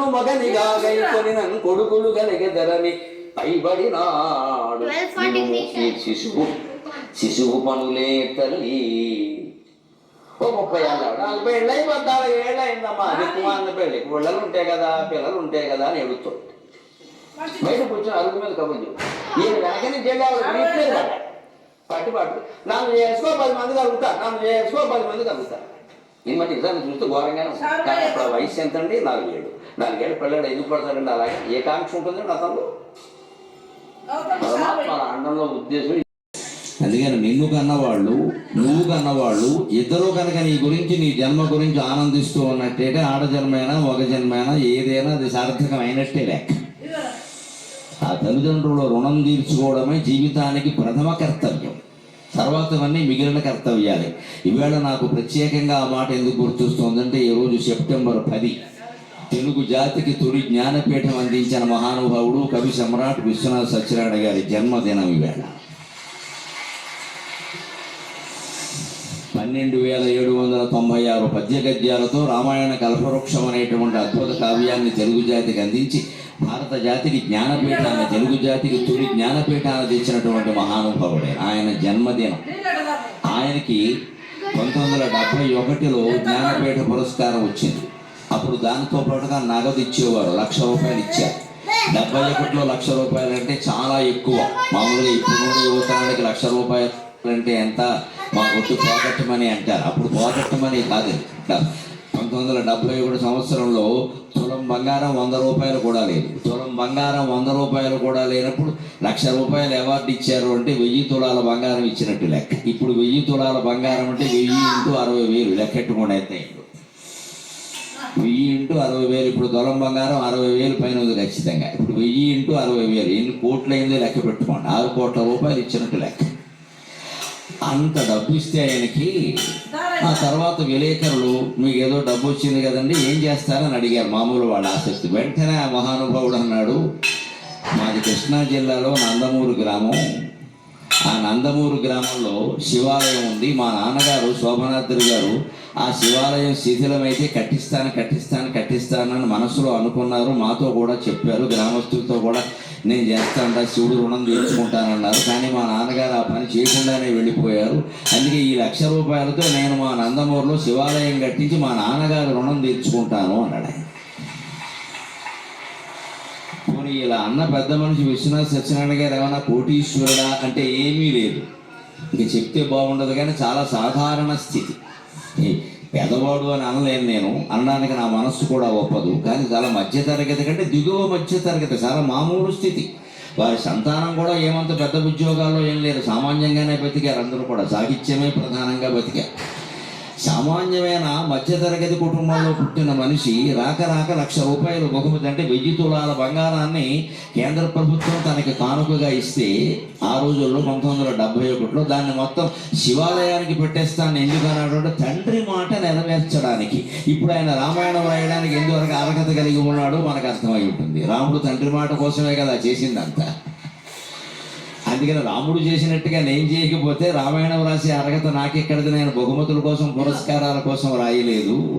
నన్ను మగనిగా గైకొని నన్ను కొడుకులు కలిగెదరని పైబడినాడు 12:43 ఈ శిశువు శిశువు పనులే తల్లి. ఓ ముప్పై ఏళ్ళ నాకు పెళ్ళి పద్నాలుగు ఏళ్ళు అయిందమ్మా. నీకు అన్న పెళ్ళి. పిల్లలు ఉంటాయి కదా పిల్లలు ఉంటాయి కదా అని ఎడుతుంది బయట కూర్చొని అరుగు మీద కబుర్లు ఈయన వెనక నుంచి వెళ్ళి ఆవిడ వీట్లేదు కదా. పట్టి పట్టు నన్ను చేసుకో పది మంది కలుగుతా నన్ను చేసుకో పది మంది కలుగుతా ఈ మధ్య నిజాన్ని చూస్తే ఘోరంగానే ఉంది. కానీ అప్పుడు వయసు ఎంత అండి నాలుగేళ్ళు. నాలుగేళ్ళు పిల్లలు ఎందుకు పడతారండి అలాగే. ఏ కాంక్ష ఉంటుందండి అతను పరమాత్మ అండంలో ఉద్దేశం అందుకని నిన్ను కన్నవాళ్ళు నువ్వు కన్నవాళ్ళు ఇద్దరు కనుక నీ గురించి నీ జన్మ గురించి ఆనందిస్తూ ఉన్నట్టయితే ఆడ జన్మైనా మగ జన్మైనా ఏదైనా అది సార్థకమైనట్టే లెక్క. ఆ తల్లిదండ్రుల రుణం తీర్చుకోవడమే జీవితానికి ప్రథమ కర్తవ్యం. తర్వాతవన్నీ మిగిలిన కర్తవ్యాలే. ఈవేళ నాకు ప్రత్యేకంగా ఆ మాట ఎందుకు గుర్తొస్తుందంటే ఈరోజు సెప్టెంబర్ పది. తెలుగు జాతికి తొలి జ్ఞానపీఠం అందించిన మహానుభావుడు కవి సమ్రాట్ విశ్వనాథ్ సత్యనారాయణ గారి జన్మదినం ఈవేళ. పన్నెండు వేల ఏడు వందల తొంభై ఆరు పద్య గద్యాలతో రామాయణ కల్పవృక్షం అనేటువంటి అద్భుత కావ్యాన్ని తెలుగు జాతికి అందించి భారత జాతికి జ్ఞానపీఠాన్ని తెలుగు జాతికి తొలి జ్ఞానపీఠాన్ని తెచ్చినటువంటి మహానుభావుడే. ఆయన జన్మదినం. ఆయనకి పంతొమ్మిది వందల డెబ్బై ఒకటిలో జ్ఞానపీఠ పురస్కారం వచ్చింది. అప్పుడు దానితో పాటుగా నగదు ఇచ్చేవారు. లక్ష రూపాయలు ఇచ్చారు. డెబ్బై ఒకటిలో లక్ష రూపాయలు అంటే చాలా ఎక్కువ. మామూలుగా ఇప్పుడు యువతరానికి లక్ష రూపాయలు అంటే ఎంత? మా ఒట్టు పోగొట్టమని అంటారు. అప్పుడు పోగొట్టమని కాదు. పంతొమ్మిది వందల డెబ్బై ఒకటి సంవత్సరంలో తులం బంగారం వంద రూపాయలు కూడా లేదు. తులం బంగారం వంద రూపాయలు కూడా లేనప్పుడు లక్ష రూపాయలు అవార్డు ఇచ్చారు అంటే వెయ్యి తులాల బంగారం ఇచ్చినట్టు లెక్క. ఇప్పుడు వెయ్యి తులాల బంగారం అంటే వెయ్యి ఇంటూ అరవై వేలు లెక్కెట్టుకోండి అయితే. వెయ్యి ఇంటూ అరవై వేలు. ఇప్పుడు దొలం బంగారం అరవై వేలు పైన ఉంది ఖచ్చితంగా. ఇప్పుడు వెయ్యి ఇంటూ అరవై వేలు. ఎన్ని కోట్లు అయిందో లెక్క పెట్టుకోండి. ఆరు కోట్ల రూపాయలు ఇచ్చినట్టు లెక్క. అంత డబ్బు ఇస్తే ఆయనకి ఆ తర్వాత విలేకరులు మీకు ఏదో డబ్బు వచ్చింది కదండి ఏం చేస్తారని అడిగారు మామూలు వాళ్ళ ఆసక్తి. వెంటనే ఆ మహానుభావుడు అన్నాడు మాది కృష్ణా జిల్లాలో నందమూరు గ్రామం. ఆ నందమూరు గ్రామంలో శివాలయం ఉంది. మా నాన్నగారు శోభనాద్రి గారు ఆ శివాలయం శిథిలమైతే కట్టిస్తాను కట్టిస్తాను కట్టిస్తానని మనసులో అనుకున్నారు. మాతో కూడా చెప్పారు గ్రామస్తులతో కూడా నేను చేస్తాను శివుడు రుణం తీర్చుకుంటానన్నారు. కానీ మా నాన్నగారు ఆ పని చేయకుండానే వెళ్ళిపోయారు. అందుకే ఈ లక్ష రూపాయలతో నేను మా నందమూరులో శివాలయం కట్టించి మా నాన్నగారు రుణం తీర్చుకుంటాను అన్నాడు ఆయన. పోనీ ఇలా అన్న పెద్ద మనిషి విశ్వనాథ్ సత్యనారాయణ గారు ఏమైనా కోటీశ్వరుడా అంటే ఏమీ లేదు. ఇంక చెప్తే బాగుండదు కానీ చాలా సాధారణ స్థితి. పేదవాడు అని అనలేను నేను. అనడానికి నా మనస్సు కూడా ఒప్పదు. కానీ చాలా మధ్య తరగతి కంటే దిగువ మధ్య తరగతి చాలా మామూలు స్థితి. వారి సంతానం కూడా ఏమంత పెద్ద ఉద్యోగాల్లో ఏం లేదు. సామాన్యంగానే బతికారు అందరూ కూడా. సాహిత్యమే ప్రధానంగా బతికారు. సామాన్యమైన మధ్యతరగతి కుటుంబంలో పుట్టిన మనిషి రాక రాక లక్ష రూపాయలు బహుమతి అంటే వెయ్యి తులాల బంగారాన్ని కేంద్ర ప్రభుత్వం తనకి కానుకగా ఇస్తే ఆ రోజుల్లో పంతొమ్మిది వందల డెబ్బై ఒకటిలో దాన్ని మొత్తం శివాలయానికి పెట్టేస్తాను ఎందుకు అన్నాడు తండ్రి మాట నెరవేర్చడానికి. ఇప్పుడు ఆయన రామాయణం రాయడానికి ఎందువరకు అర్హత కలిగి ఉన్నాడో మనకు అర్థమై ఉంటుంది. రాముడు తండ్రి మాట కోసమే కదా చేసిందంతా. అందుకని రాముడు చేసినట్టుగా నేను చేయకపోతే రామాయణం రాసే అర్హత నాకెక్కడిది? నేను బహుమతుల కోసం పురస్కారాల కోసం రాయలేదు.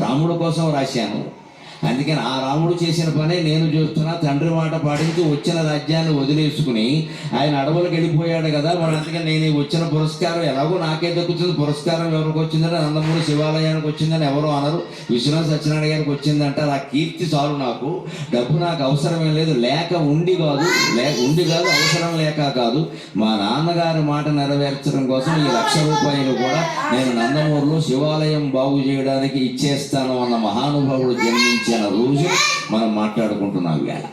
రాముడు కోసం రాశాను. అందుకని ఆ రాముడు చేసిన పనే నేను చూస్తున్నా. తండ్రి మాట పాటించి వచ్చిన రాజ్యాన్ని వదిలేసుకుని ఆయన అడవులకు వెళ్ళిపోయాడు కదా. మరి అందుకని నేను వచ్చిన పురస్కారం ఎలాగో నాకే దక్కుతుంది. పురస్కారం ఎవరికి వచ్చిందని నందమూరి శివాలయానికి వచ్చిందని ఎవరో అనరు. విశ్వనాథ్ సత్యనారాయణ గారికి వచ్చిందంటే ఆ కీర్తి చాలు నాకు. డబ్బు నాకు అవసరమే లేదు. లేక ఉండి కాదు. లేక ఉండి కాదు అవసరం లేక కాదు. మా నాన్నగారి మాట నెరవేర్చడం కోసం ఈ లక్ష రూపాయలు కూడా నేను నందమూరులో శివాలయం బాగు చేయడానికి ఇచ్చేస్తాను అన్న మహానుభావుడు జన్మించాను రోజు మనం మాట్లాడుకుంటున్నాం వేళ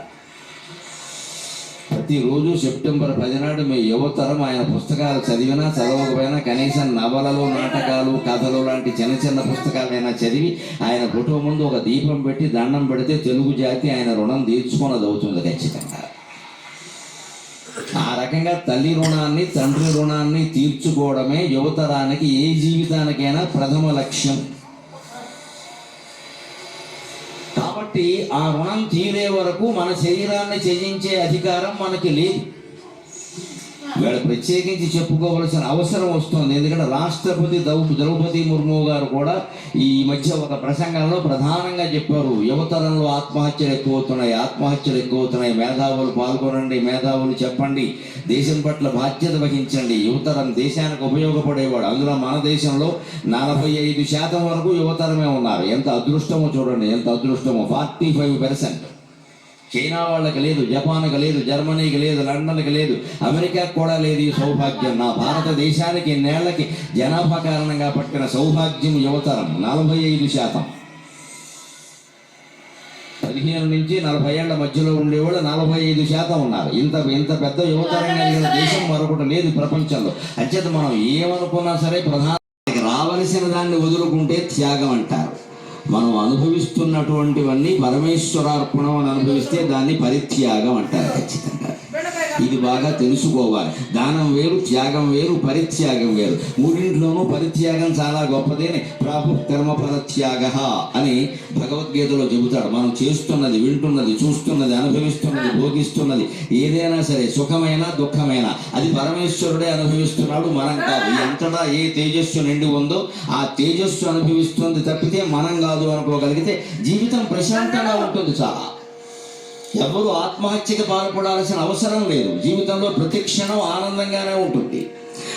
ప్రతిరోజు సెప్టెంబర్ పదినాడు మీ యువతరం ఆయన పుస్తకాలు చదివినా చదవకపోయినా కనీసం నవలలు నాటకాలు కథలు లాంటి చిన్న చిన్న పుస్తకాలైనా చదివి ఆయన ఫోటో ముందు ఒక దీపం పెట్టి దండం పెడితే తెలుగు జాతి ఆయన రుణం తీర్చుకున్నది అవుతుంది ఖచ్చితంగా. ఆ రకంగా తల్లి రుణాన్ని తండ్రి రుణాన్ని తీర్చుకోవడమే యువతరానికి ఏ జీవితానికైనా ప్రథమ లక్ష్యం. కాబట్టి ఆ రుణం తీరే వరకు మన శరీరాన్ని త్యజించే అధికారం మనకి లేదు. వీళ్ళు ప్రత్యేకించి చెప్పుకోవలసిన అవసరం వస్తుంది. ఎందుకంటే రాష్ట్రపతి ద్రౌ ద్రౌపది ముర్ము గారు కూడా ఈ మధ్య ఒక ప్రసంగంలో ప్రధానంగా చెప్పారు. యువతరంలో ఆత్మహత్యలు ఎక్కువ అవుతున్నాయి ఆత్మహత్యలు ఎక్కువ అవుతున్నాయి మేధావులు పాల్గొనండి మేధావులు చెప్పండి. దేశం పట్ల బాధ్యత వహించండి. యువతరం దేశానికి ఉపయోగపడేవాడు. అందులో మన దేశంలో నలభై ఐదు శాతం వరకు యువతరమే ఉన్నారు. ఎంత అదృష్టమో చూడండి ఎంత అదృష్టమో. Forty five percent. చైనా వాళ్ళకి లేదు జపాన్కి లేదు జర్మనీకి లేదు లండన్కి లేదు అమెరికాకు కూడా లేదు ఈ సౌభాగ్యం. నా భారతదేశానికి నేళ్ళకి జనాభా కారణంగా పట్టిన సౌభాగ్యం యువతరం నలభై ఐదు శాతం. పదిహేను నుంచి నలభై ఏళ్ళ మధ్యలో ఉండేవాళ్ళు నలభై ఐదు శాతం ఉన్నారు. ఇంత ఇంత పెద్ద యువతరం కలిగిన దేశం మరొకటి లేదు ప్రపంచంలో. అంచేత మనం ఏమనుకున్నా సరే ప్రధాన రావలసిన దాన్ని వదులుకుంటే త్యాగం అంటారు. మనం అనుభవిస్తున్నటువంటివన్నీ పరమేశ్వరార్పణం అని అనుభవిస్తే దాన్ని పరిత్యాగం అంటారు ఖచ్చితంగా. ఇది బాగా తెలుసుకోవాలి. దానం వేరు త్యాగం వేరు పరిత్యాగం వేరు. మూడింట్లోనూ పరిత్యాగం చాలా గొప్పదేని. ప్రాపు కర్మ పరిత్యాగ అని భగవద్గీతలో చెబుతాడు మనం చేస్తున్నది వింటున్నది చూస్తున్నది అనుభవిస్తున్నది భోగిస్తున్నది ఏదైనా సరే సుఖమైనా దుఃఖమైనా. అది పరమేశ్వరుడే అనుభవిస్తున్నాడు మనం కాదు. ఎంతటా ఏ తేజస్సు నిండి ఉందో ఆ తేజస్సు అనుభవిస్తుంది తప్పితే మనం కాదు అనుకోగలిగితే జీవితం ప్రశాంతంగా ఉంటుంది చాలా ఎవరు ఆత్మహత్యకి పాల్పడాల్సిన అవసరం లేదు. జీవితంలో ప్రతి క్షణం ఆనందంగానే ఉంటుంది.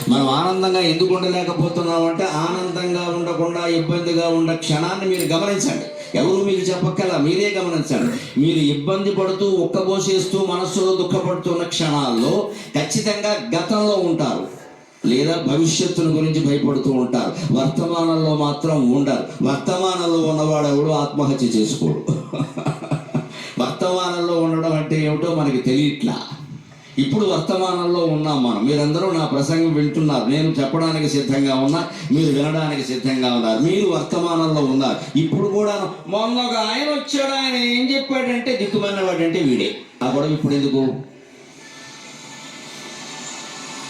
మనం ఆనందంగా ఎందుకు ఉండలేకపోతున్నాం అంటే ఆనందంగా ఉండకుండా ఇబ్బందిగా ఉన్న క్షణాన్ని మీరు గమనించండి. ఎవరు మీకు చెప్పక్కల మీరే గమనించండి. మీరు ఇబ్బంది పడుతూ ఒక్కబోసేస్తూ మనస్సులో దుఃఖపడుతున్న క్షణాల్లో ఖచ్చితంగా గతంలో ఉంటారు. లేదా భవిష్యత్తును గురించి భయపడుతూ ఉంటారు. వర్తమానంలో మాత్రం ఉండరు. వర్తమానంలో ఉన్నవాడు ఎవడు ఆత్మహత్య చేసుకోడు. వర్తమానంలో ఉండడం అంటే ఏమిటో మనకి తెలియట్లా. ఇప్పుడు వర్తమానంలో ఉన్నాం మనం. మీరందరూ నా ప్రసంగం వింటున్నారు. నేను చెప్పడానికి సిద్ధంగా ఉన్నా మీరు వినడానికి సిద్ధంగా ఉన్నారు. మీరు వర్తమానంలో ఉన్నారు. ఇప్పుడు కూడా మొన్న ఒక ఆయన వచ్చాడు. ఆయన ఏం చెప్పాడంటే దిక్కుమన్నవాడంటే వీడే. ఆ గొడవ ఇప్పుడు ఎందుకు?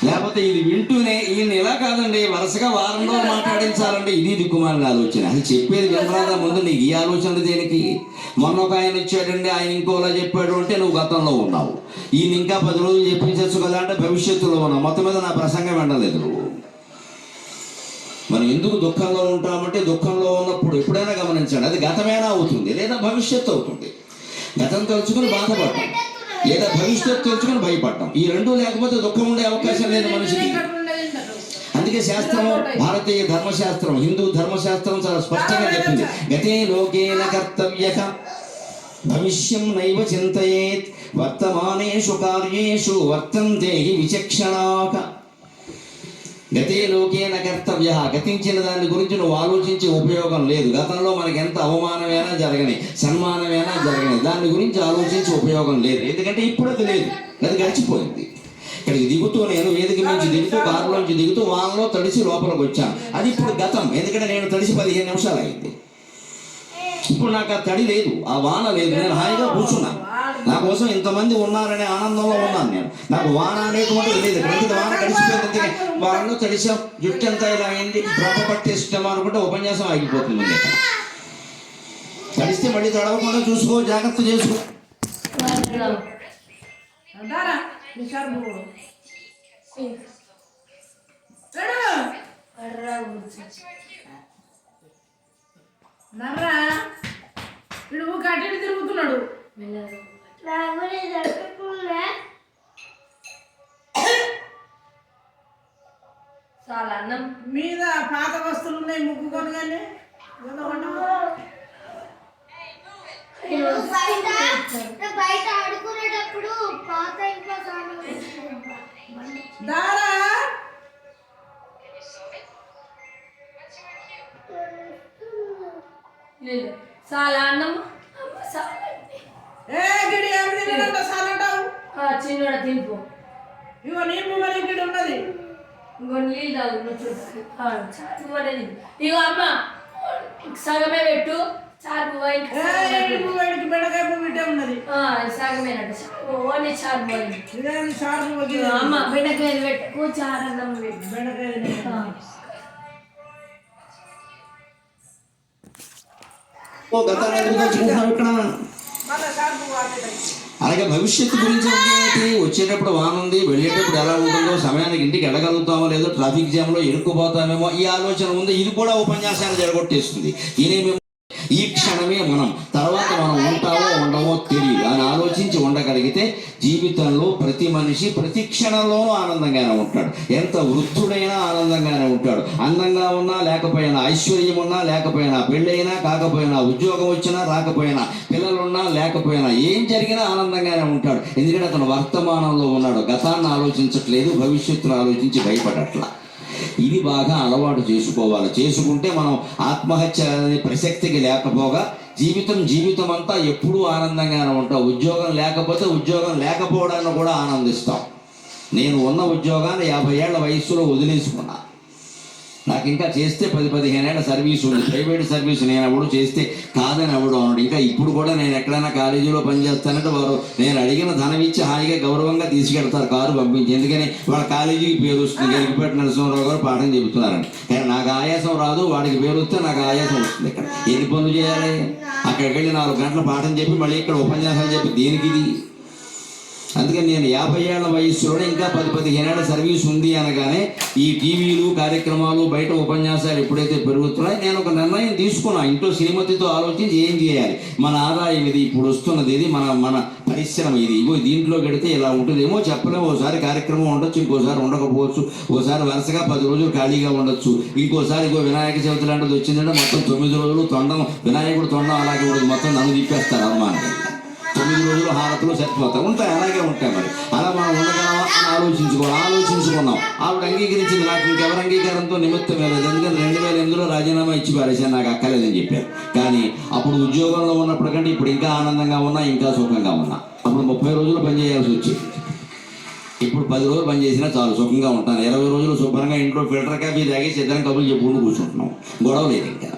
లేకపోతే ఇది వింటూనే ఈయన ఇలా కాదండి వరుసగా వారం రోజులు మాట్లాడించాలంటే ఇది దిక్కుమాలిన ఆలోచన. అది చెప్పేది వినరాదా ముందు నీకు ఈ ఆలోచన దేనికి? మొన్న ఒక ఆయన ఇచ్చాడండి ఆయన ఇంకోలా చెప్పాడు అంటే నువ్వు గతంలో ఉన్నావు. ఈయన ఇంకా పది రోజులు చెప్పించచ్చు కదా అంటే భవిష్యత్తులో ఉన్నావు. మొత్తం మీద నా ప్రసంగం వినలేదు నువ్వు. మనం ఎందుకు దుఃఖంలో ఉంటామంటే దుఃఖంలో ఉన్నప్పుడు ఎప్పుడైనా గమనించండి అది గతమైనా అవుతుంది లేదా భవిష్యత్తు అవుతుంది. గతం తలుచుకుని బాధపడటం లేదా భవిష్యత్తు తలుచుకుని భయపడటం ఈ రెండు లేకపోతే దుఃఖం ఉండే అవకాశం లేదు మనిషికి. అందుకే శాస్త్రం భారతీయ ధర్మశాస్త్రం హిందూ ధర్మశాస్త్రం చాలా స్పష్టంగా చెప్పింది. గతే లోకేన కర్తవ్య. భవిష్యం నైవ చింతయేత్. వర్తమానేషు కార్యేషు వర్తంతే విచక్షణాక గతే లోకేన కర్తవ్య. గతించిన దాని గురించి నువ్వు ఆలోచించే ఉపయోగం లేదు. గతంలో మనకి ఎంత అవమానమైనా జరగని సన్మానమైనా జరగని దాని గురించి ఆలోచించే ఉపయోగం లేదు. ఎందుకంటే ఇప్పుడు అది లేదు. అది గడిచిపోయింది. ఇక్కడికి దిగుతూ నేను వేదిక నుంచి దిగుతూ కారులోంచి దిగుతూ వానలో తడిసి లోపలికి వచ్చాను. అది ఇప్పుడు గతం. ఎందుకంటే నేను తడిసి పదిహేను నిమిషాలు అయింది. ఇప్పుడు నాకు ఆ తడి లేదు. ఆ వాన లేదు. నేను హాయిగా కూర్చున్నాను నా కోసం ఇంతమంది ఉన్నారనే ఆనందంలో ఉన్నాను నేను. నాకు వాన అనేటువంటిది లేదు. ప్రతి వాన గడిచిపోయింది అందుకే వానలో తడిసాం. జుట్టు ఎంత ఇలా అయింది. రొప్ప పట్టేస్తాం అనుకుంటే ఉపన్యాసం ఆగిపోతుంది. తడిస్తే మళ్ళీ తడవకుండా చూసుకో. జాగ్రత్త చేసుకో. దారా నిషార్ బోడు నర్రా వీడు కట్టి తిరుగుతున్నాడు. చాలా అన్నం. మీద పాత వస్తువులు ఉన్నాయి ముగ్గుకొని కానీ బయట ఆడుకునేటప్పుడు పాత ఇంట్లో సామాన్లు దారా. లేదు. చాలా అన్నం అమ్మ చాలా ఏ గిడి ఏమి తినడంట సాలంటావు చిన్నోడ తినిపో. ఇగో నీ మొబైల్ గిడి ఉన్నది. ఇంకో నీళ్ళు తాగు నువ్వు చూడు. ఆ, చారు వడే తిను. ఇగో అమ్మ సగమే పెట్టు. చారు పువ్వు బెడకాయ పువ్వు ఉన్నది. ఆ, సగమేనట ఓన్లీ చారు పువ్వు ఇదేంటి షార్ప్ పువ్వు అమ్మ చారు అన్నం బెడకాయ. అలాగే భవిష్యత్తు గురించి వచ్చేటప్పుడు వాన ఉంది వెళ్ళేటప్పుడు ఎలా ఉంటుందో సమయానికి ఇంటికి వెళ్ళగలుగుతామో లేదో ట్రాఫిక్ జామ్లో ఇరుక్కుపోతామేమో ఈ ఆలోచన ఉంది. ఇది కూడా ఉపన్యాసాన్ని జరగొట్టేస్తుంది. ఈయనేమేమో ఈ క్షణమే మనం తర్వాత మనం ఉంటామో ఉండమో తెలియదు అని ఆలోచించి ఉండగలిగితే జీవితంలో ప్రతి మనిషి ప్రతి క్షణంలోనూ ఆనందంగానే ఉంటాడు. ఎంత వృద్ధుడైనా ఆనందంగానే ఉంటాడు. అందంగా ఉన్నా లేకపోయినా ఐశ్వర్యం ఉన్నా లేకపోయినా పెళ్ళైనా కాకపోయినా ఉద్యోగం వచ్చినా రాకపోయినా పిల్లలున్నా లేకపోయినా ఏం జరిగినా ఆనందంగానే ఉంటాడు. ఎందుకంటే అతను వర్తమానంలో ఉన్నాడు. గతాన్ని ఆలోచించట్లేదు భవిష్యత్తును ఆలోచించి భయపడట్లా. ఇది బాగా అలవాటు చేసుకోవాలి. చేసుకుంటే మనం ఆత్మహత్య అనే ప్రసక్తికి లేకపోగా జీవితం జీవితం అంతా ఎప్పుడూ ఆనందంగానే ఉంటాం. ఉద్యోగం లేకపోతే ఉద్యోగం లేకపోవడాన్ని కూడా ఆనందిస్తాం. నేను ఉన్న ఉద్యోగాన్ని యాభై ఏళ్ళ వయస్సులో వదిలేసుకున్నా. నాకు ఇంకా చేస్తే పది పదిహేను ఏళ్ళ సర్వీస్ ఉంది. ప్రైవేట్ సర్వీస్ నేను అప్పుడు చేస్తే కాదని అవ్వడం అన్నాడు ఇంకా ఇప్పుడు కూడా నేను ఎక్కడైనా కాలేజీలో పనిచేస్తానంటే వారు నేను అడిగిన ధనం ఇచ్చి హాయిగా గౌరవంగా తీసుకెడతారు కారు పంపించి. ఎందుకని? వాళ్ళ కాలేజీకి పేరు వస్తుంది. గరికిపేట నరసింహరావు గారు పాఠం చెబుతున్నారని. కానీ నాకు ఆయాసం రాదు. వాడికి పేరు వస్తే నాకు ఆయాసం వస్తుంది ఇక్కడ. ఎన్ని పనులు చేయాలి? అక్కడికి వెళ్ళి నాలుగు గంటల పాఠం చెప్పి మళ్ళీ ఇక్కడ ఉపన్యాసాలు చెప్పి దేనికి ఇది? అందుకని నేను యాభై ఏళ్ళ వయస్సులోనే ఇంకా పది పదిహేనేళ్ళ సర్వీస్ ఉంది అనగానే ఈ టీవీలు కార్యక్రమాలు బయట ఉపన్యాసాలు ఎప్పుడైతే పెరుగుతున్నాయో నేను ఒక నిర్ణయం తీసుకున్నా. ఇంట్లో శ్రీమతితో ఆలోచించి ఏం చేయాలి? మన ఆదాయం ఇది ఇప్పుడు వస్తున్నది ఇది మన మన పరిశ్రమ ఇది. ఇగో దీంట్లో గడితే ఇలా ఉంటుందేమో చెప్పలేము. ఓసారి కార్యక్రమం ఉండొచ్చు ఇంకోసారి ఉండకపోవచ్చు. ఓసారి వరుసగా పది రోజులు ఖాళీగా ఉండొచ్చు. ఇంకోసారి ఇగో వినాయక చవితి లాంటిది వచ్చిందంటే మొత్తం తొమ్మిది రోజులు తొండం వినాయకుడు తొండం అలాగే ఉండదు మొత్తం నన్ను తిప్పేస్తారు అనుమానం తొమ్మిది రోజులు హారతులు సరిపోతాయి ఉంటాయి అలాగే ఉంటాయి మరి. అలా మనం ఉండగలమా అని ఆలోచించుకోవాలి ఆలోచించుకున్నాం. ఆవిడ అంగీకరించింది నాకు ఇంకెవరు అంగీకారంతో నిమిత్తం లేదు. ఎందుకంటే రెండు వేల ఎనిమిదిలో రాజీనామా ఇచ్చి పారేసాను నాకు అక్కర్లేదని చెప్పారు. కానీ అప్పుడు ఉద్యోగంలో ఉన్నప్పటికంటే ఇప్పుడు ఇంకా ఆనందంగా ఉన్నా ఇంకా సుఖంగా ఉన్నా. అప్పుడు ముప్పై రోజులు పనిచేయాల్సి వచ్చింది వచ్చేది. ఇప్పుడు పది రోజులు పని చేసినా చాలు సుఖంగా ఉంటాను. ఇరవై రోజులు శుభ్రంగా ఇంట్లో ఫిల్టర్ కాఫీ తాగేసి ఇద్దరం కబుర్లు చెప్పుకుంటూ కూర్చుంటున్నాం. గొడవ లేదు ఇంకా.